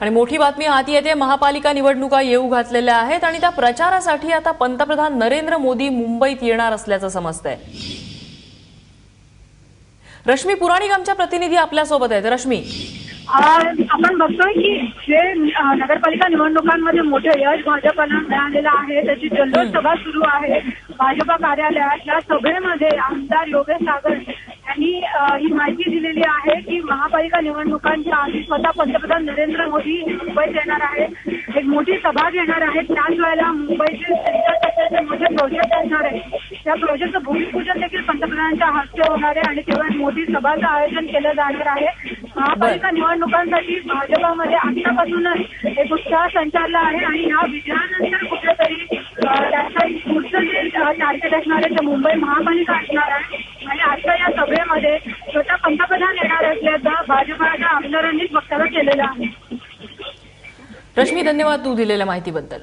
आणि मोठी बातमी हाती येते महापालिका निवडणुका येऊ घातलेल्या आहेत आणि त्या प्रचारासाठी आता पंतप्रधान नरेंद्र मोदी मुंबईत येणार असल्याचं समजतंय. रश्मी पुराणिक आमच्या प्रतिनिधी आपल्यासोबत आहेत. रश्मी. आपण बघतोय की जे नगरपालिका निवडणुकांमध्ये मोठे यश भाजपला मिळालेलं आहे त्याची जल्लोष सभा सुरू आहे. भाजपा कार्यालयात या सभेमध्ये आमदार योगेश सागर ही माहिती दिलेली आहे की महापालिका निवडणुकांच्या आधी स्वतः पंतप्रधान नरेंद्र मोदी मुंबईत येणार आहेत. एक मोठी सभा घेणार आहेत. त्याच वेळेला मुंबईचे मोठे प्रोजेक्ट असणार आहे त्या प्रोजेक्टचं भूमिपूजन देखील पंतप्रधानांच्या हस्ते होणार आहे आणि तेव्हा मोठी सभाचं आयोजन केलं जाणार आहे. महापालिका निवडणुकांसाठी भाजपामध्ये आतापासूनच एक उत्साह संचारला आहे आणि या विजयानंतर कुठेतरी त्याचं पुढचं जे टार्गेट असणार आहे ते मुंबई महापालिका असणार आहे. आणि आजच्या स्वतः पंतप्रधान येणार असल्याचं भाजपाच्या आमदारांनीच वक्तव्य केलेलं आहे. रश्मी धन्यवाद तू दिलेल्या माहितीबद्दल.